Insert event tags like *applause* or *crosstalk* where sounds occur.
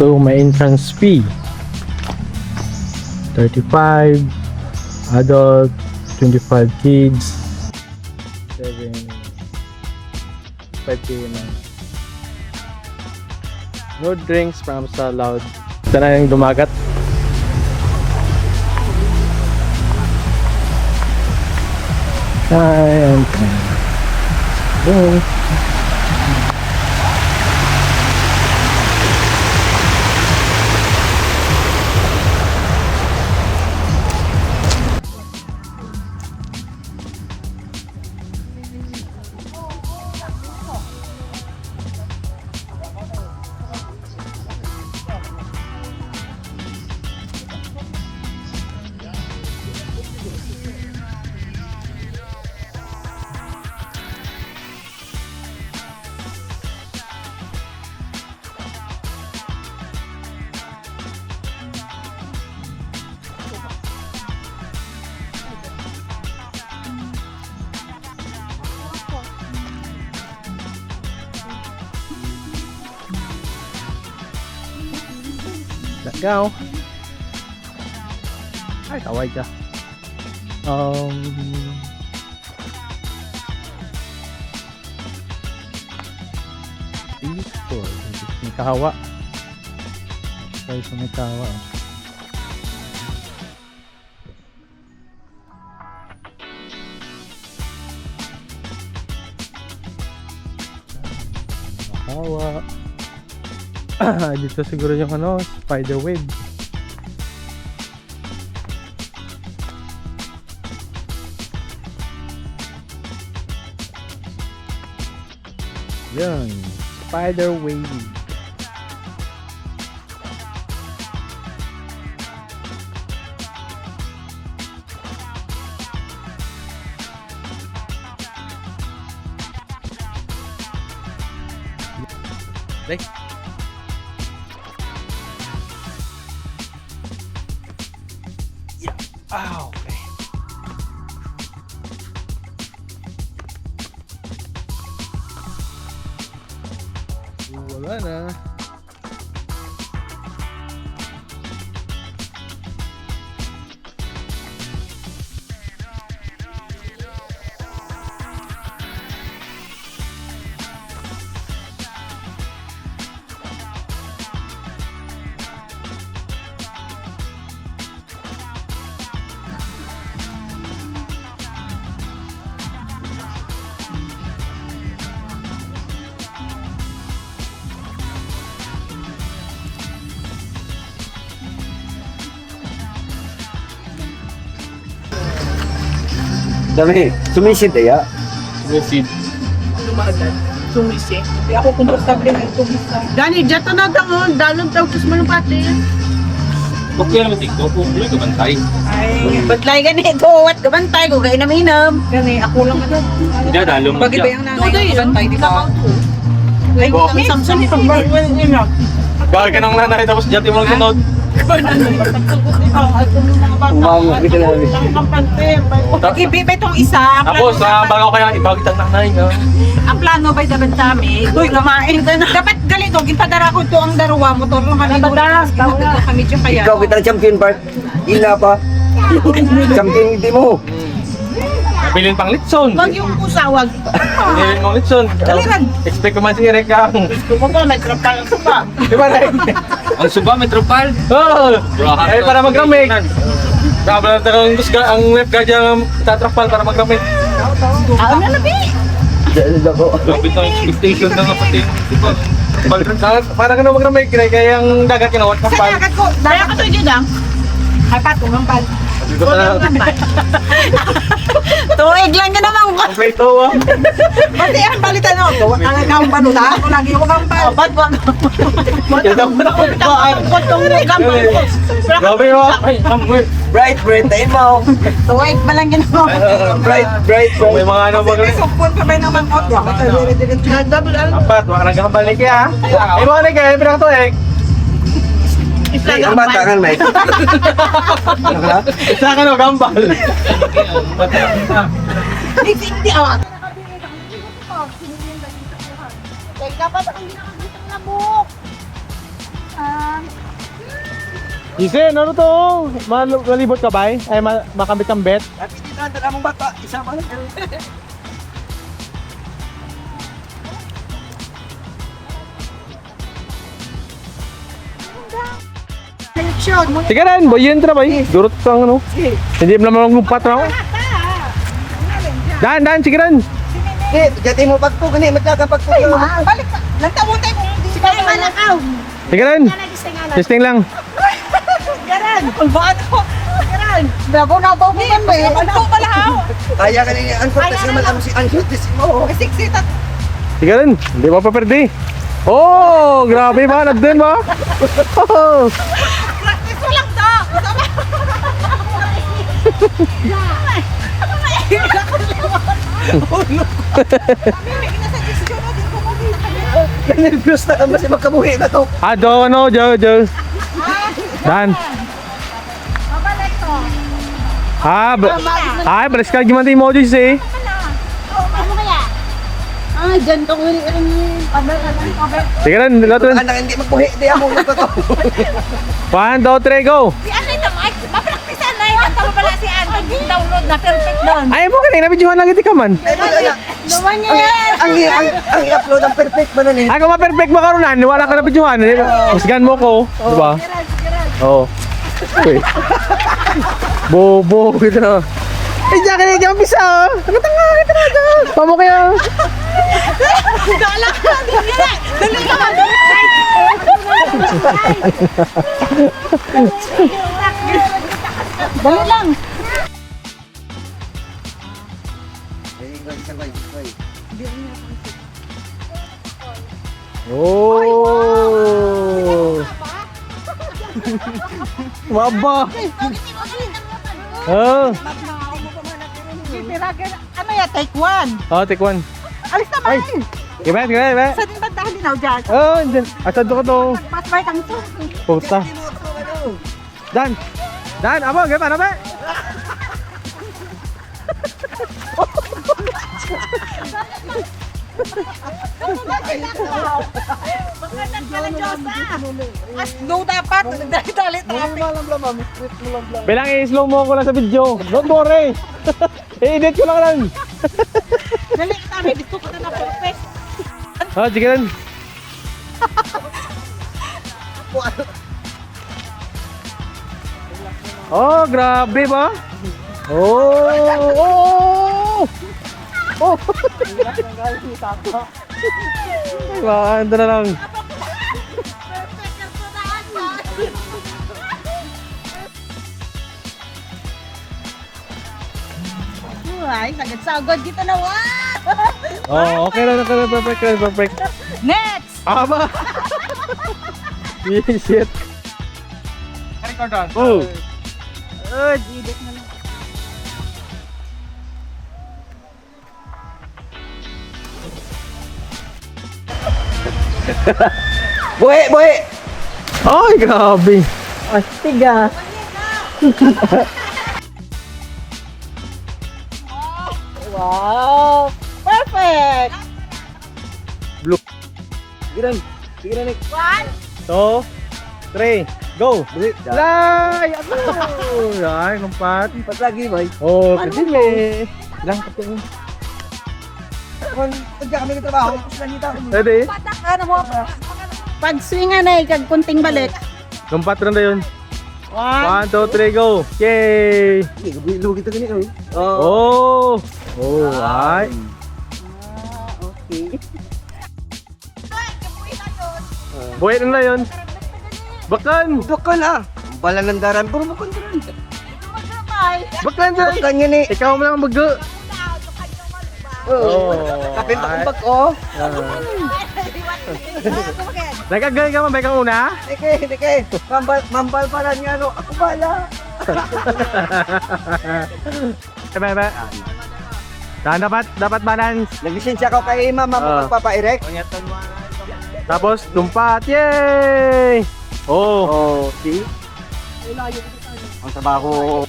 So, may entrance fee. 35 adult, 25 kids, 7 5k na. No drinks from sa loud. Ito yung dumagat. Hi, and Go. Let's go. Ay, taway ka. Um... Dito. May kahawa. Tayo sa. *laughs* Dito siguro yung ano, spider web. Yan, spider web. Like, Wala na. Dami, sumisid ya. Sumisid. Sumisi. Hindi ako komportable ng sumisi. Dani, dyan to na tangon. Dalong tawag sa malupati. Okay naman tigdo kung tuloy ka bantay. Ay, batlay ganito. Wat kabantay ko. Kaya naminam. Gani, ako lang ano. Hindi, dalong Bagay ba yung nanay ko kabantay, di ba? Ay, kami samsam. Bakit ka nang nanay tapos dyan mo lang sunod? Umango kita na namin. Ibi ba itong isa? Ang Tapos, plano ah, dapat- bago kaya ibagit ang nanay nga. Ang plano ba'y dapat kami? Uy, kumain ka na. Dapat galito, gipadara ko to ang darwa, motor naman. Dapat kami dyan kaya. Ikaw kita champion part. Ina pa. *laughs* champion hindi mo. Nabilin pang litson. Wag yung usawag. Nabilin mong litson. Kaliran. Expect ko man si Eric ang... Kumuha, may trapal ka pa. Di ba, Eric? Ang suba, metropal. Oo! Brahat Eh, para magramig. Dapat na ang gusto ang left guard yung tatrapal para magramig. Ah, ano na, Bi? Dako. Grabe ang expectation na nga pati. Diba? Para para ka na magramig, kaya kaya yung dagat kinawat Sa kapal. dagat ko. Daya ka to dyan lang. Ay, pato, mampal. Dito na *laughs* Tuig lang ka naman ko. ang plito ah. Pati ang palitan ako. Ang akawang panuta. Ako lagi ako mampal. Ba't wag? Yan ang panahon ko. Ba't kung may kampal ko? Grabe oh. Ay, amoy. Bright, bright tayo mo. Tuig pa lang yun *laughs* ako. Bright, bright, May mga ano mag May sukpon pa ba naman ako? Double L. Apat, wala nang kambalik ya. Eh, mga nigga, eh, pinaka to eh. Ay, ang bata kan, mate. Nakala? Isa ka no, gambal. Hindi ako. Kaya dapat ang ginagawa ng labok. Ah, Isen, ano to? Mal- malibot ka ba? Ay, ma- makambit-kambit? At hindi na, dala mong bata. Isa pa lang. Sige rin, boy, yun tra bay. Durot kang ano. Hindi mo naman lumpat ako. Dan, dan, sige rin. Eh, jati mo pagpo, gani, magkakapagpo. Balik hindi ka naman nakaw. Sige rin. Testing lang. Garan. Kulbaan ko. Garan. Bago na ba ko man ba? Ano pala ako? Kaya ka nini, ang kortes naman ang si Anjutis mo. Siksitat. Sige rin. Hindi pa pa perde. Oh, grabe ba? Nagdun ba? Oh. *laughs* Nervyos na ka kasi magkabuhi na to. Ah, do, ano, do, do. Dan. Mabalik to. Ah, ba ay, balis ka gimana emojis eh. Ano kaya? Ah, dyan to. Sige rin, lahat rin. Anak hindi magbuhi, di ako magkato. One, two, three, go. Si ano Download na. Perfect doon. Ay mo kanina, videohan lagi di ka man. Eh, wala na. Naman Ang, ang, ang, ang i-upload ang perfect mo na ni. Ay, kung ma-perfect mo karoon na, wala ka na videohan. Masgan mo ko, di ba? Oo. Okay. Bobo, gitu na. Eh, diyan ka na diyan umpisa, oh. Ang tanga, kita na dyan. Pamo kaya. Dala ka. Dali ka. Dali lang. Oh. Waba. Oh. Ano ya, take one. Oh, take one. Alis naman. Giba, giba, giba. Sa din bandahan din ako dyan. Oh, dyan. Asad ko to. Pas bay kang to. Puta. Dan. Dan, abo, giba, ano ba? Magandang pala Diyosa. As no dapat. Dali-dali traffic. Bilang i-slow mo ko lang sa video. Don't worry. *laughs* I-edit ko lang lang. Dali ka namin. Gusto ko na na perfect. Oh, sige lang. Oh, grabe ba? Oh, oh, oh. Diba, ando na lang. Ay, sagad-sagad kita na. Wow! Oh, okay lang, okay lang, perfect, perfect. Next! Aba! Shit. Oh, Oh, didit na lang. *laughs* Buhi, buhi! ay, grabe. Astig ah. *laughs* wow! Perfect! Giran, giran ni. One, Two, three, go! Buhi. Lay! Ano? Ay, kumpat. Pat lagi, boy. Oh, kadili. Ilang kapit mo? Kung pagka kami nagtrabaho, tapos nanita ko. Ready? patak ano mo? Pag swingan na kag kunting balik. Kumpat rin na yun. One, two, three, go! Yay! Hindi, gabi kita ganito. Oh. Oh! Oh, ay. Okay. Buhay na na yun. Bakan! Baka na. Bala ng daran, pero baka na. Bakan dyan! Baka niya ni. Ikaw mo lang mag Oh. Oh. Kapit ako bag, oh. Nagagay ka mo, may kang una? Dike, dike. Mambal, mambal pala niya, no. Ako bala. Ebe, ebe. Dan, dapat, dapat balance. Naglisensya ako kay mama mo Ah. magpapa-erect. Tapos, lumpat. Yay! Oh. Oh, see? Ang trabaho